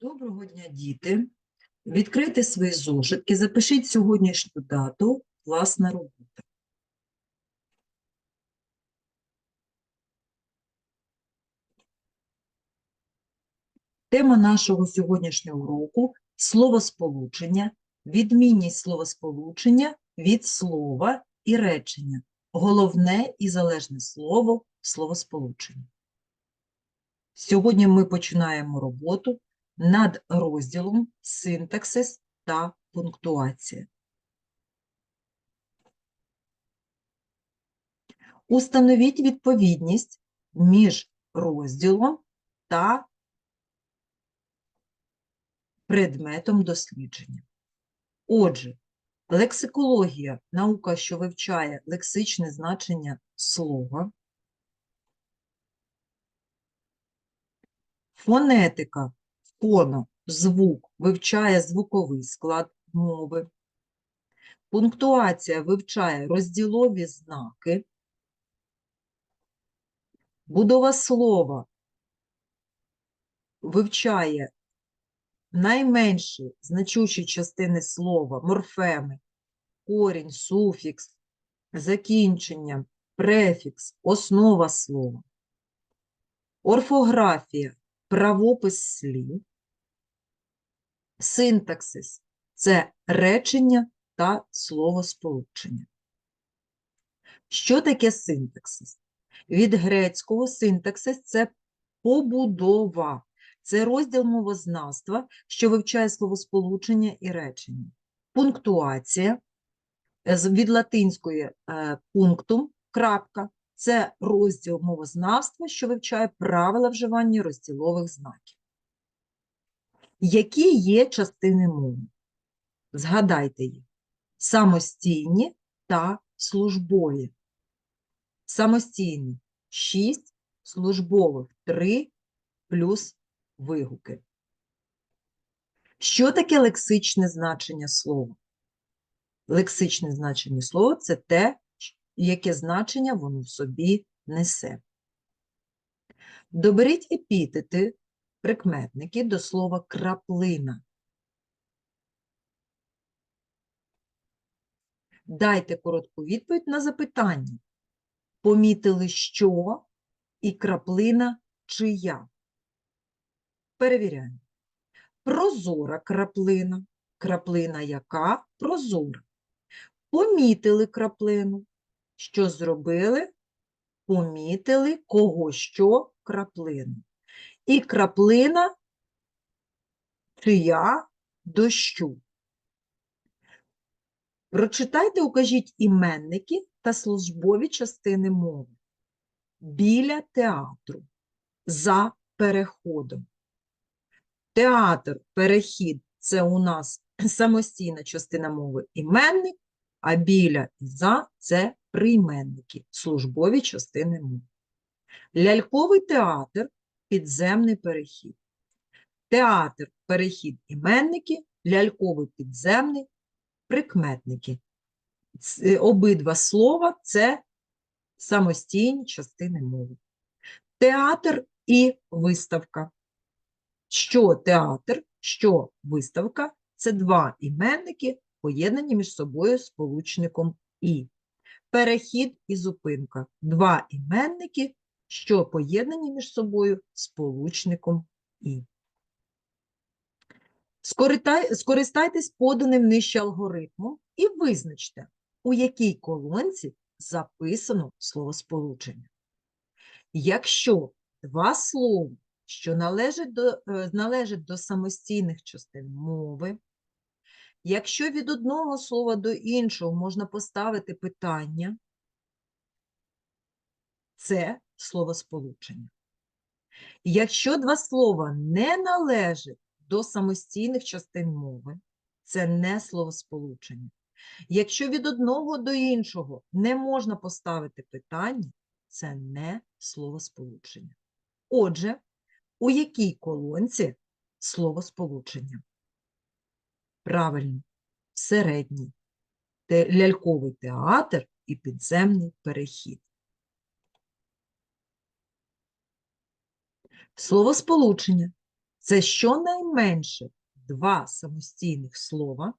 Доброго дня, діти. Відкрийте свої зошитки, запишіть сьогоднішню дату, власна робота. Тема нашого сьогоднішнього уроку – словосполучення, відмінність словосполучення від слова і речення, головне і залежне слово в словосполученні. Сьогодні ми починаємо роботу над розділом синтаксис та пунктуація. Установіть відповідність між розділом та предметом дослідження. Отже, лексикологія – наука, що вивчає лексичне значення слова. Фонетика фоно, звук вивчає звуковий склад мови. Пунктуація вивчає розділові знаки. Будова слова вивчає найменші значущі частини слова, морфеми, корінь, суфікс, закінчення, префікс, основа слова. Орфографія правопис слів. Синтаксис це речення та словосполучення. Що таке синтаксис? Від грецького синтаксис це побудова. Це розділ мовознавства, що вивчає словосполучення і речення. Пунктуація від латинської е, пунктум, крапка, це розділ мовознавства, що вивчає правила вживання розділових знаків. Які є частини мови? Згадайте їх. Самостійні та службові. Самостійні 6, службових 3 плюс вигуки. Що таке лексичне значення слова? Лексичне значення слова – це те, яке значення воно в собі несе. Доберіть епітети, прикметники до слова краплина. Дайте коротку відповідь на запитання. Помітили, що і краплина чия? Перевіряємо. Прозора краплина. Краплина яка? Прозора. Помітили краплину. Що зробили? Помітили кого що краплину. І краплина чия дощу. Прочитайте, укажіть іменники та службові частини мови. Біля театру. За переходом. Театр, перехід це у нас самостійна частина мови іменник, а біля і за це прийменники, службові частини мови. Ляльковий театр підземний перехід. Театр, перехід іменники, ляльковий підземний прикметники. Обидва слова це самостійні частини мови. Театр і виставка. Що театр, що виставка це два іменники, поєднані між собою сполучником і. Перехід і зупинка. Два іменники, що поєднані між собою сполучником і. Скористайтесь поданим нижче алгоритмом і визначте, у якій колонці записано словосполучення. Якщо два слова, що належать до, е, належать до самостійних частин мови, якщо від одного слова до іншого можна поставити питання, це словосполучення. Якщо два слова не належать до самостійних частин мови, це не словосполучення. Якщо від одного до іншого не можна поставити питання, це не словосполучення. Отже, у якій колонці словосполучення? Правильно, середній. Ляльковий театр і підземний перехід. Словосполучення Це щонайменше два самостійних слова,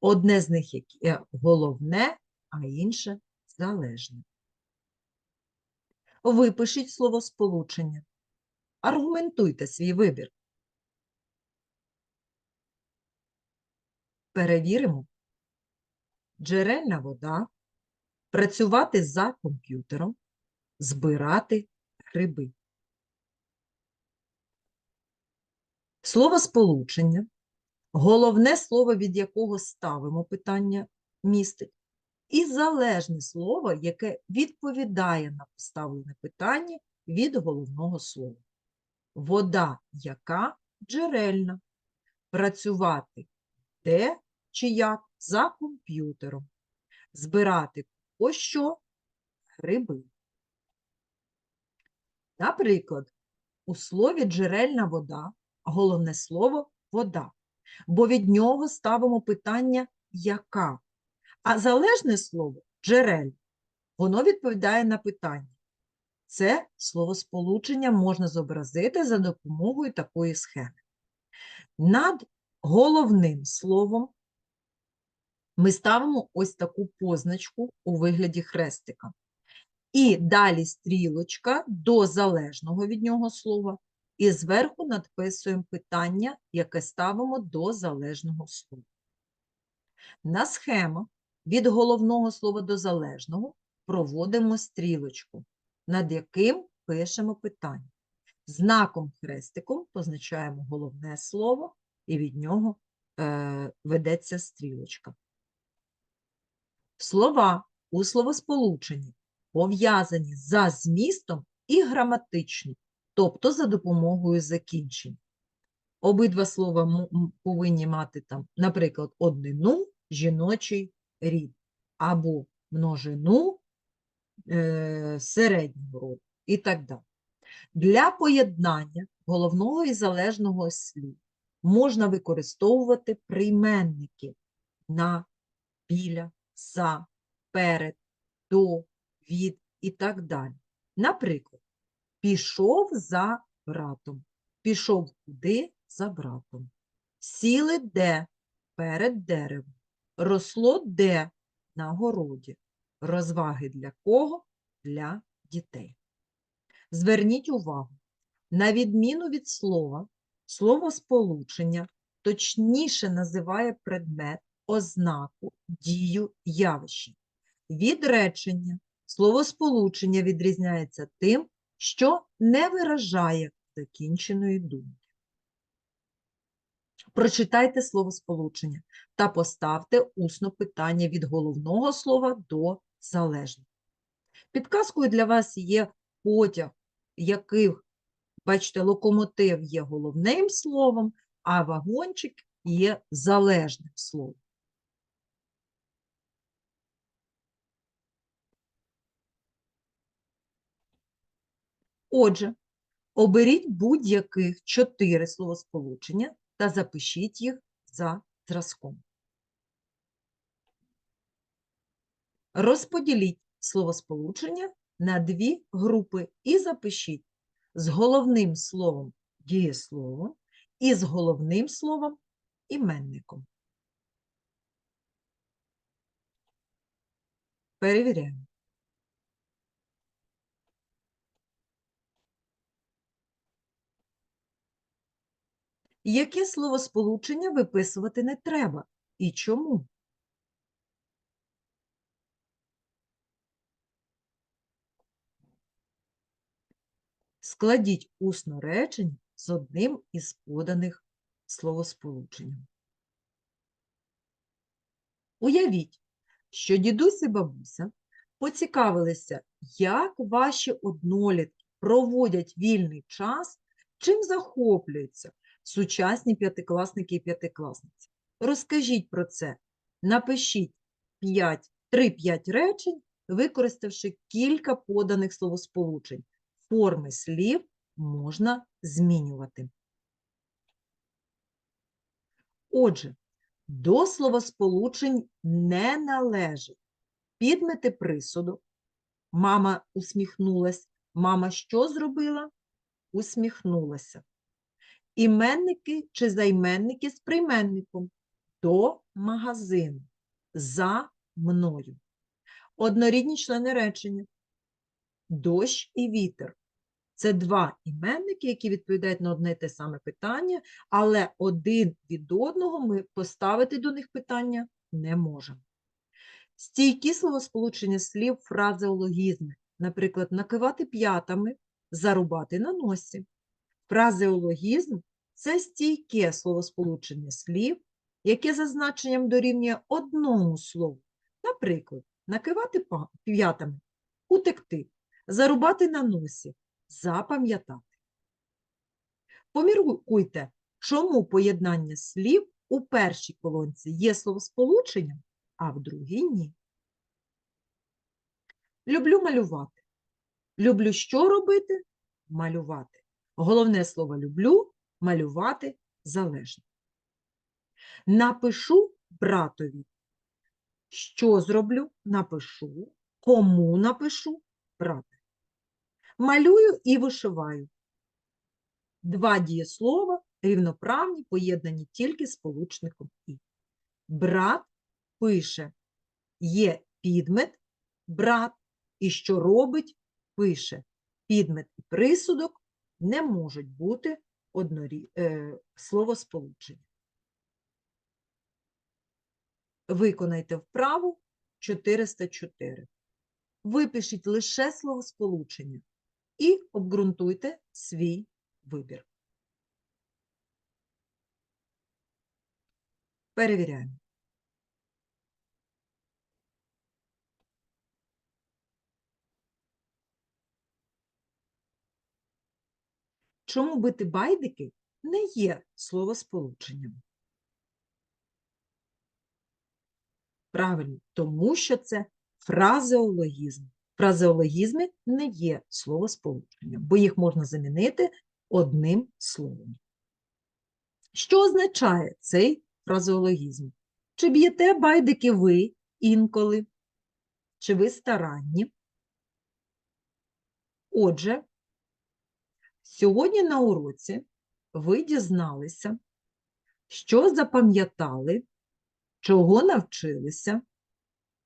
одне з них яке головне, а інше залежне. Випишіть словосполучення. Аргументуйте свій вибір. Перевіримо. Джерельна вода, працювати за комп'ютером, збирати гриби. Словосполучення, головне слово, від якого ставимо питання, містить, і залежне слово, яке відповідає на поставлене питання від головного слова. Вода яка джерельна. Працювати де чи як за комп'ютером. Збирати ось що гриби. Наприклад, у слові джерельна вода головне слово вода, бо від нього ставимо питання яка. А залежне слово джерель, воно відповідає на питання. Це словосполучення можна зобразити за допомогою такої схеми. Над головним словом ми ставимо ось таку позначку у вигляді хрестика. І далі стрілочка до залежного від нього слова, і зверху надписуємо питання, яке ставимо до залежного слова. На схемах від головного слова до залежного проводимо стрілочку, над яким пишемо питання. Знаком хрестиком позначаємо головне слово, і від нього е, ведеться стрілочка. Слова у словосполученні пов'язані за змістом і граматично, тобто за допомогою закінчень. Обидва слова повинні мати там, наприклад, однину жіночий рід або множину е, середнього роду і так далі. Для поєднання головного і залежного слів можна використовувати прийменники на, біля, за, перед, до, від і так далі. Наприклад, пішов за братом. Пішов куди за братом. Сіли де перед деревом. Росло де на городі. Розваги для кого? Для дітей. Зверніть увагу, на відміну від слова, словосполучення точніше називає предмет, ознаку, дію, явище. Від речення словосполучення відрізняється тим, що не виражає закінченої думки. Прочитайте словосполучення та поставте усно питання від головного слова до залежного. Підказкою для вас є потяг, яких, бачите, локомотив є головним словом, а вагончик є залежним словом. Отже, оберіть будь-яких чотири словосполучення та запишіть їх за зразком. Розподіліть словосполучення на дві групи і запишіть з головним словом дієсловом і з головним словом іменником. Перевіряємо. Яке словосполучення виписувати не треба і чому? Складіть усно речення з одним із поданих словосполучень. Уявіть, що дідусь і бабуся поцікавилися, як ваші однолітки проводять вільний час, чим захоплюються сучасні п'ятикласники і п'ятикласниці. Розкажіть про це, напишіть 3-5 речень, використавши кілька поданих словосполучень. Форми слів можна змінювати. Отже, до словосполучень не належить підмети присуду. Мама усміхнулась. Мама що зробила? Усміхнулася. іменники чи займенники з прийменником до магазину, за мною. Однорідні члени речення. Дощ і вітер. Це два іменники, які відповідають на одне й те саме питання, але один від одного ми поставити до них питання не можемо. Стійкі словосполучення слів, фразеологізми, наприклад, накивати п'ятами, зарубати на носі. Фразеологізм це стійке словосполучення слів, яке за значенням дорівнює одному слову. Наприклад, накивати п'ятами, утекти, зарубати на носі, запам'ятати. Поміркуйте, чому поєднання слів у першій колонці є словосполученням, а в другій ні. Люблю малювати. Люблю що робити? Малювати. Головне слово люблю, малювати залежно. Напишу братові. Що зроблю? Напишу. Кому напишу? Брате. Малюю і вишиваю. Два дієслова рівноправні, поєднані тільки сполучником і. Брат пише. Є підмет, брат, і що робить, пише. Підмет і присудок не можуть бути однорі... е, словосполучення. Виконайте вправу 404. Випишіть лише словосполучення і обґрунтуйте свій вибір. Перевіряємо. Чому бити байдики не є словосполученням? Правильно, тому що це фразеологізм. Фразеологізми не є словосполученням, бо їх можна замінити одним словом. Що означає цей фразеологізм? Чи б'єте байдики ви інколи? Чи ви старанні? Отже, сьогодні на уроці ви дізналися, що запам'ятали, чого навчилися,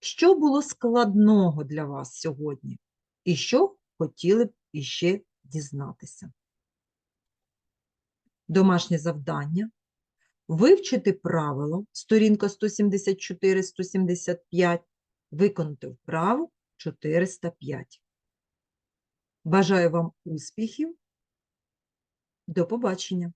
що було складного для вас сьогодні, і що хотіли б іще дізнатися. Домашнє завдання вивчити правило, сторінка 174-175, виконати вправу 405. Бажаю вам успіхів. До побачення!